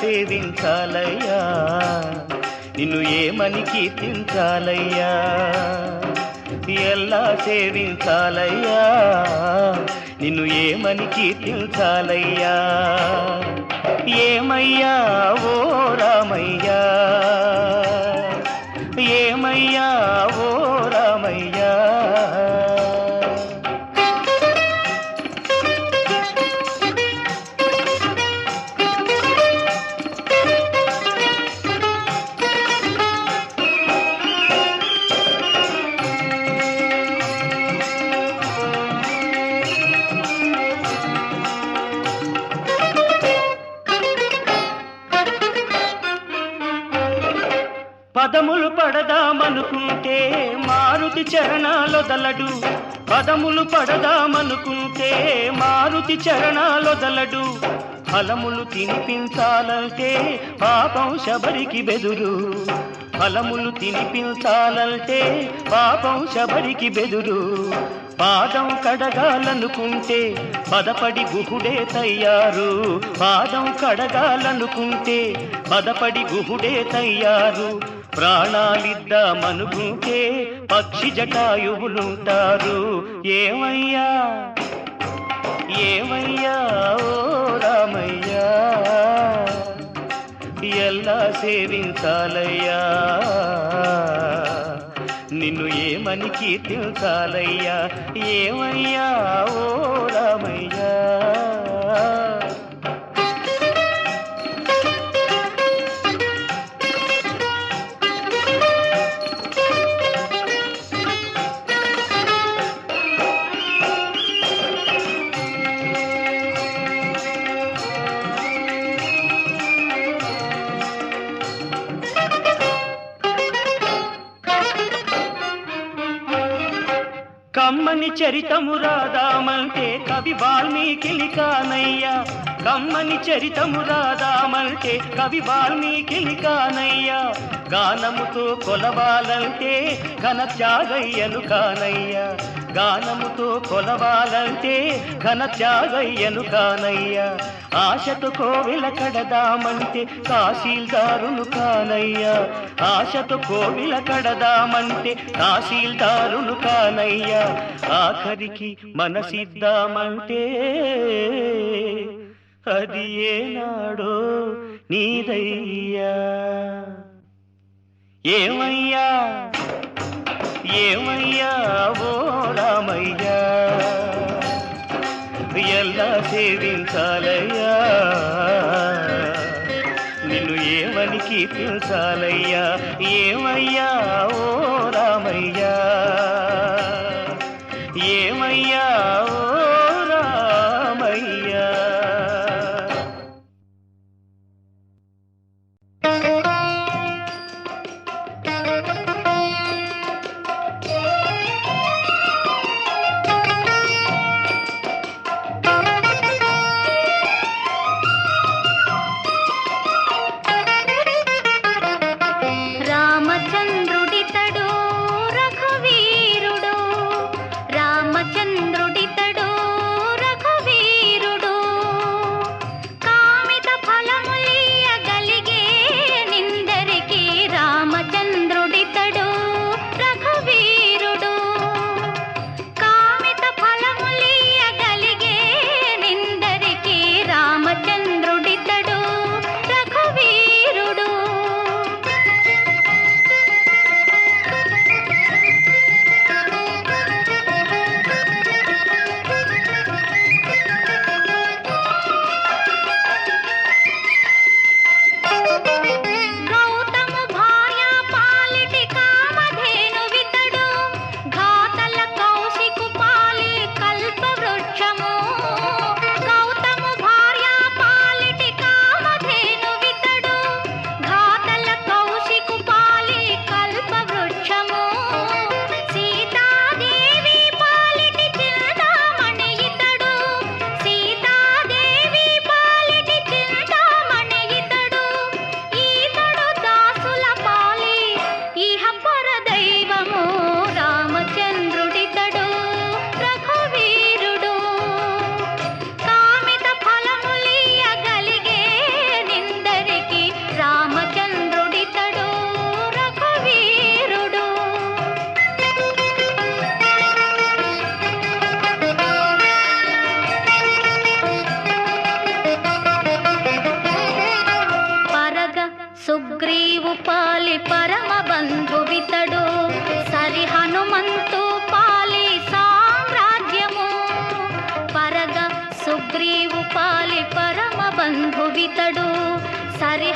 సేవించాలయ్యా. నిన్ను ఏమని కీర్తించాలయ్యా ఎలా సేవించాలయ్యా. నిన్ను ఏమని కీర్తించాలయ్యా ఏమయ్యా ఓ రామయ్యా. పదములు పడదామనుకుంటే మారుతి చరణాలొదలడు పదములు పడదామనుకుంటే మారుతి చరణాలొదలడు ఫలములు తినిపించాలంటే పాపం శబరికి బెదురు. ఫలములు తినిపించాలంటే పాపం శబరికి బెదురు. పాదం కడగాలనుకుంటే పదపడి గుహుడే తయ్యారు. పాదం కడగాలనుకుంటే పదపడి గుహుడే తయ్యారు. ప్రాణాలిద్దామనుకుంటే పక్షి జటాయువులుంటారు. ఏమయ్యా? ఏమయ్యా? ఓ రామయ్యా! ఎలా సేవించాలయ్యా? నిన్ను ఏమని కీర్తించాలయ్యా? ఏమయ్యా? ఓ రామయ్యా! చరితము రాదామంటే కవి వాల్మీకిని కానయ్యా కమ్మని చరితము రాదామంటే కవి వాల్మీకిని కానయ్యా గానముతో కొలవాలంటే ఘన త్యాగయ్యను కానయ్యా. గానముతో కొలవాలంటే ఘన త్యాగయ్యను కానయ్యా. ఆశతో కోవిల కడదామంటే తహసీల్దారులు కానయ్యా. ఆశతో కోవిల కడదామంటే తహసీల్దారులు కానయ్యా. ఆఖరికి మనసిద్దామంటే అది ఏనాడో నీదయ్యా. ఏమయ్యా? ఏమయ్యా ఓ రామయ్యా? ఎలా సేవించాలయ్యా? నిన్ను ఏమని కీర్తించాలయ్యా ఏమయ్యా ఓ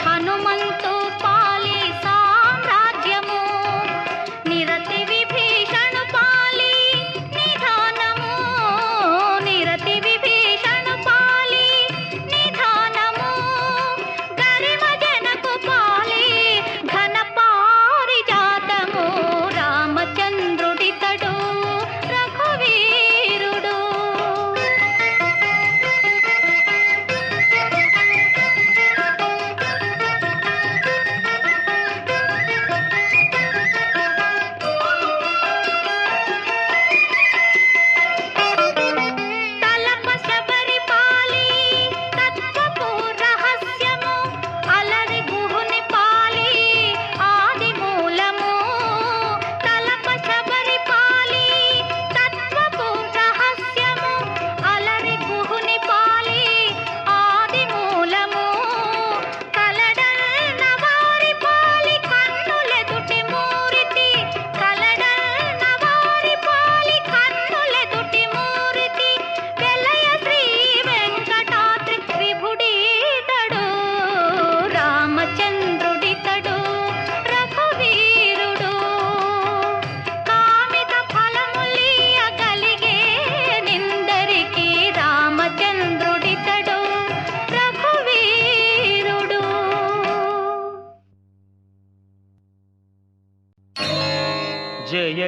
हनुमंत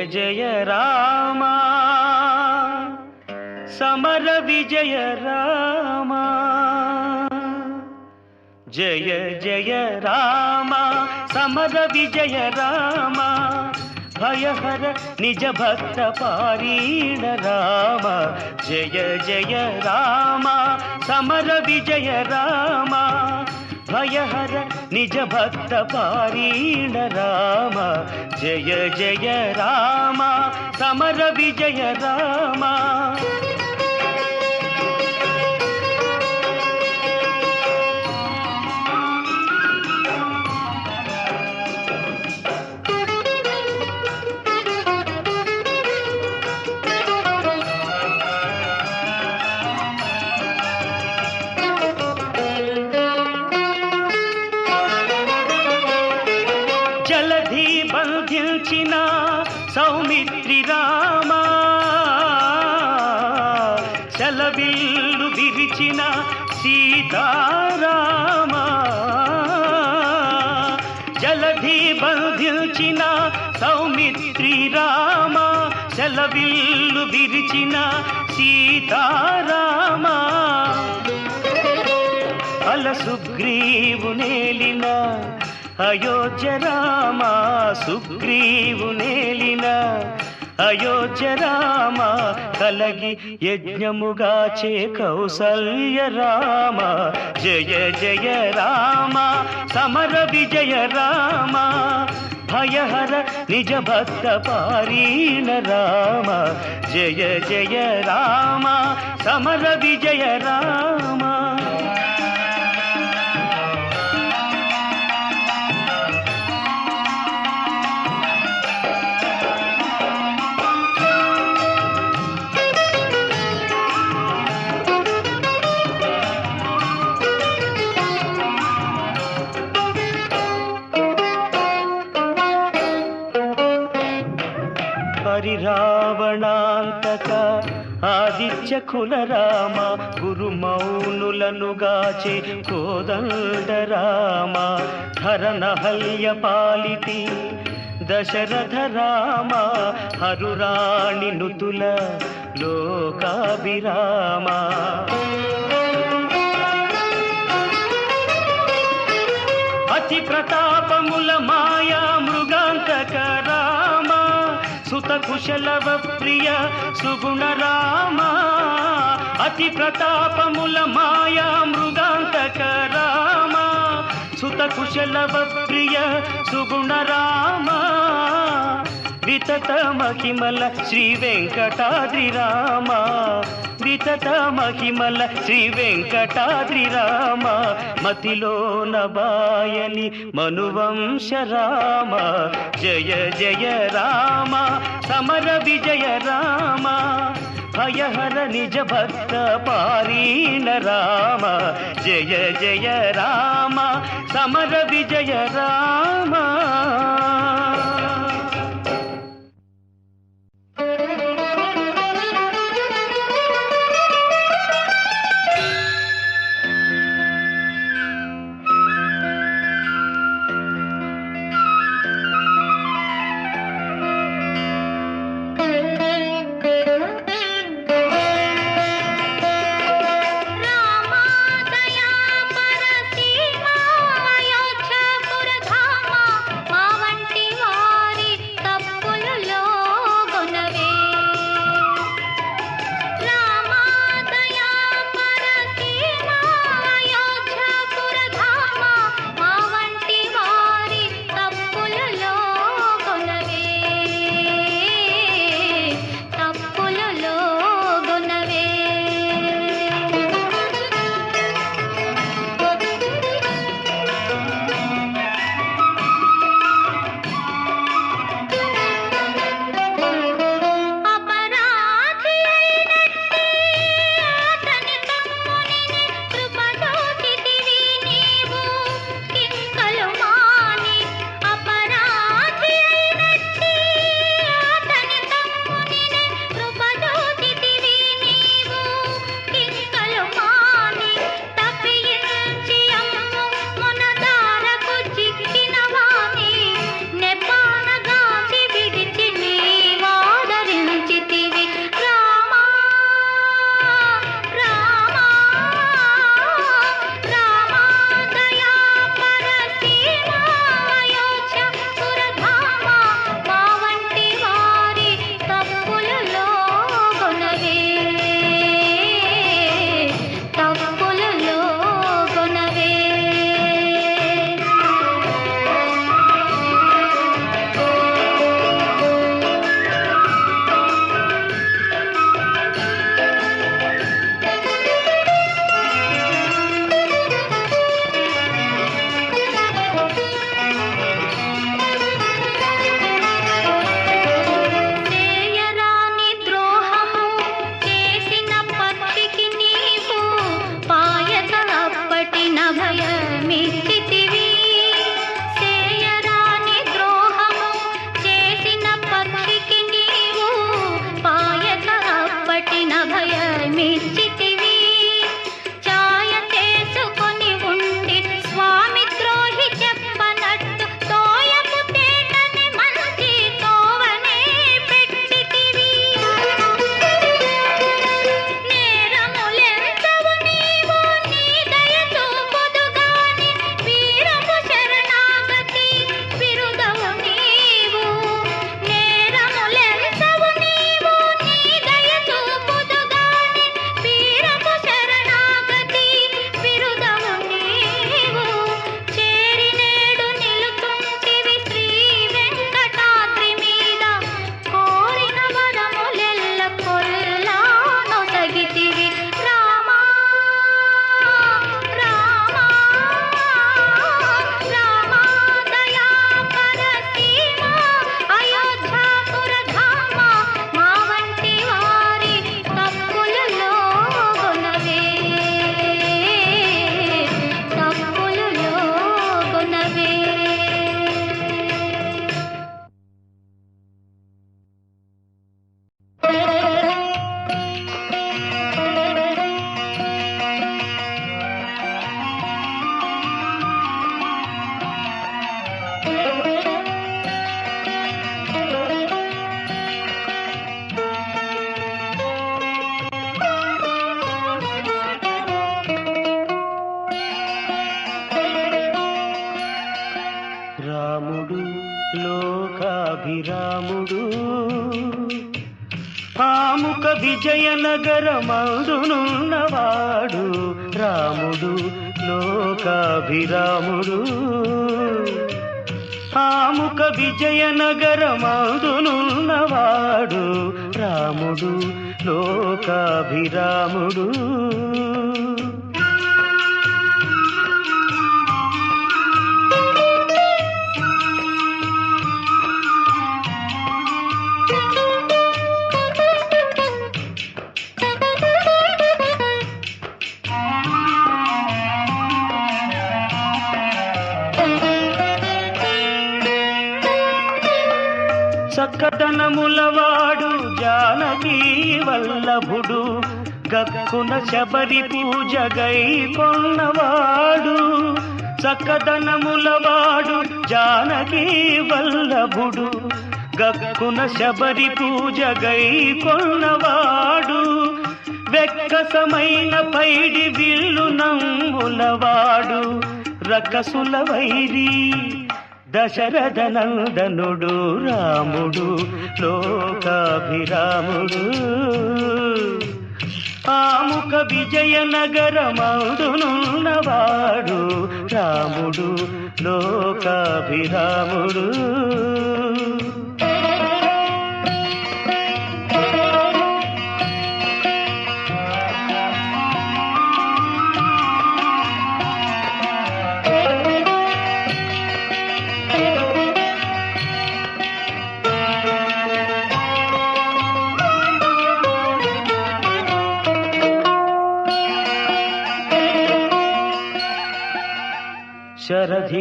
జయ జయ రామా. సమర విజయ రామా. జయ జయ రామ సమర విజయ రామ. భయహర నిజ భక్త పారీణ రామ. జయ జయ రామ సమర విజయ రామ. భయహర నిజ భక్త పారీణ రామ జయ జయ రామ సమర విజయ రామ చలవిల్లు విరిచిన సీతారామ. జలధి బంధించిన సౌమిత్రి రామ. చలవిల్లు విరిచిన సీతారామ. అల నేలిన అయోధ్య రామ. సుగ్రీవు నేలిన అయోధ్య రామ కలగి యజ్ఞముగా చే కౌసల్య రామ. జయ జయ రామ సమర విజయ రామ. భయహర నిజ భక్త పారీణ రామ. జయ జయ రామ సమర విజయ రామ. ఆదిత్య కుల రామ గురు మౌనులను గాచే కోదండ రామ హరనహల్య పాలితి దశరథ రామ హరురాణి నుతుల లోకాభిరామ. అతి ప్రతాపముల మాయా మృగాంతక రామ సుత కుశలవ ప్రియ సుగుణ రామ. అతి ప్రతాపముల మాయా మృగాంతక రామ. సుత కుశలవ ప్రియ సుగుణ రామ. వితత మహిమల శ్రీ వెంకటాద్రి రామ. వితత మహిమల శ్రీ వెంకటాద్రి రామ. మతిలో నబాయని మనువంశ రామ. జయ జయ రామ సమర విజయ రామ. భయహర నిజ భక్త పారీణ రామ. జయ జయ రామ సమర విజయ రామ. నగరమాదునున్నవాడు రాముడు లోకాభిరాముడు. చక్కదనములవాడు జానకి వల్లభుడు గక్కున శబరి పూజ గై కొన్నవాడు. చక్కదనములవాడు జానకి వల్లభుడు గక్కున శబరి పూజ గై కొన్నవాడు. వెక్కసమైన పైడి విల్లు నమ్ములవాడు రకసుల వైరీ దశరథ నందనుడు రాముడు లోకాభిరాముడు. ఆముక విజయనగరమౌదునున్నవాడు రాముడు లోకాభిరాముడు.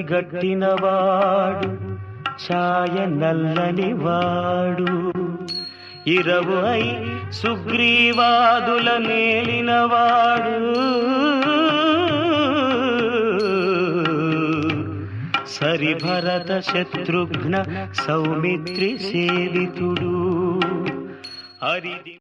గట్టినవాడు ఛాయ నల్లని వాడు. ఇరవు అయి సుగ్రీవాదుల నేలినవాడు సరిభరత శత్రుఘ్న సౌమిత్రి సేవితుడు. హరిది